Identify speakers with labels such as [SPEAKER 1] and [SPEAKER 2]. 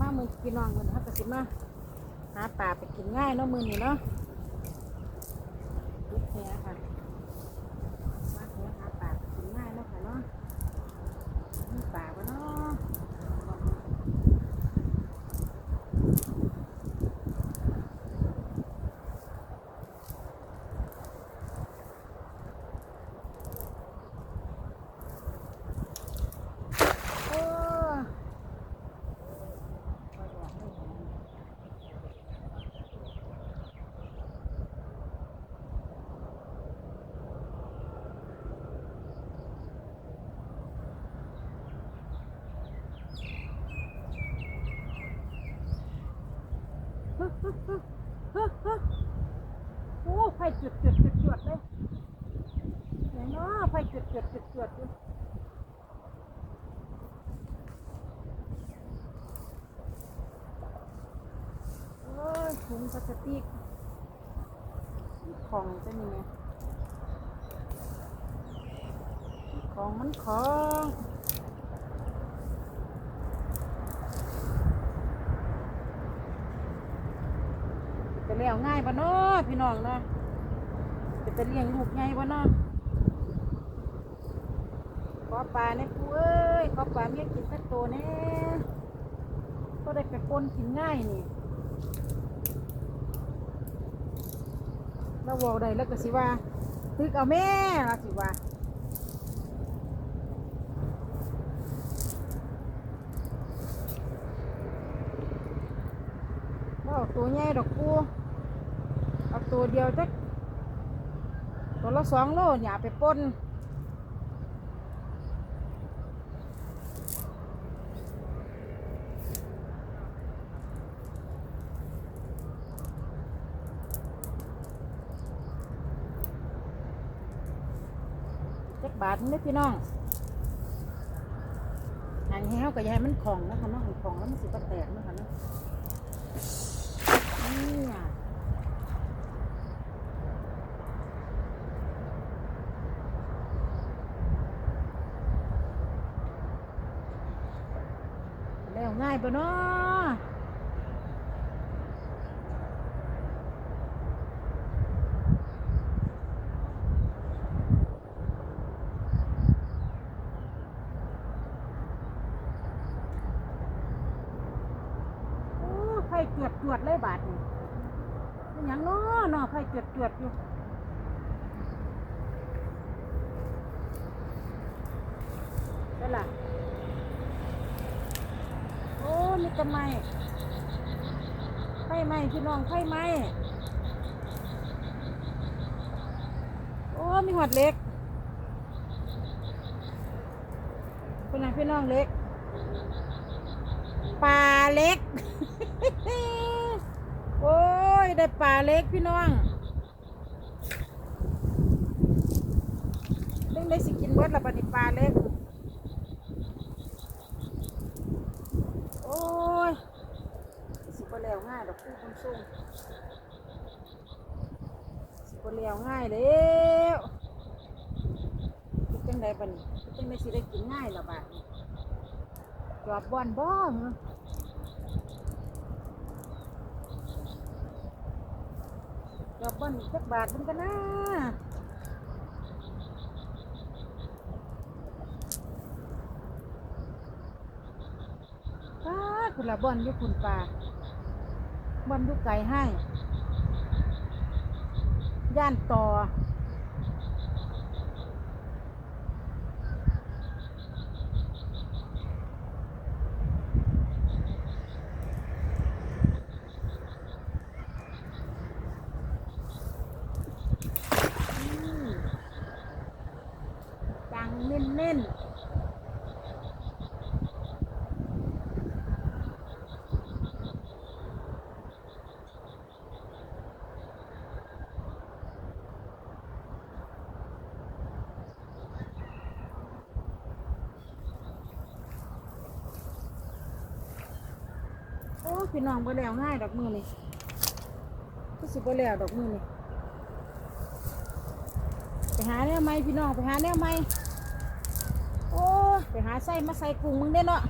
[SPEAKER 1] มามือกินน้องมือนะครับสิมาหาปลาไปกินง่ายเนาะมือนี่เนาะลูกแหค่ะมาแหหาปลาไปกินง่ายเนาะค่ะเนาะมีปลาปะเนาะโอ้ไปดอกไม่เห็น โอ้ไฟจุดจุดจุดจุดเลยไหนเนาะไฟจุดจุดจุดจุดอยู่โอ้ยถุงพลาสติกของเป็นยังไงของมันของ เลี้ยง่ายปะเนาะพี่น้องเนาะจะไปเลี้ยงลูกไงปะเนาะขอปลาเนี่ยกูเอ้ยขอปลาเมียกินสักตัวแน่ก็ได้ไปปนกินง่ายนี่เราบอกได้แล้วก็สิว่าตึกเอาแม่ละสิว่าบ่าตัวใหญ่ดอกกูเอา ตัวเดียวจักตัวละสองโลอย่าไปปนจักบาทนึงเด้อพี่น้องหางแห้วก็ยาให้มันของนะคะเนาะหันของแล้วมันสิบแตกนะคะเนาะเนี่ย แล้วง่ายปะเนาะโอ้ไฟจวดจวดเลยบาทนี่ยังเนาะเนาะไฟจวดจวดอยู่ได้ละ โอ้มีแต่ไม้ไฟไหมพี่น้องไฟไหมโอ้มีหอดเล็กเป็นไงพี่น้องเล็กปลาเล็ก โอ้ย ได้ปลาเล็กพี่น้องเรื่องได้สิกินเบิดละบัดนี้ปลาเล็ก โอ้ยสิบแล้ วง่ายดอกคู่คนสูงสิบแล้วง่ายแล้วเป็นจังไดบันี้เป็นจังไดสิได้กินง่ายละบาดจอบบอนบ่เหรอจอบบอนจักบาทมันกันนะป้าคุณละบอนยู่คุณป่า บอนยู่ไก่ให้ย่านต่อจังเน้นเโอ้พี่น้องบ่แล้วง่ายดอกมือนี่ก็สิบ่แล้วดอกมือนี่ไปหาแนวไม้พี่น้องไปหาแนวไม้โอ้ไปหาไส้มาใส่กุ้งมึงได้เนาะ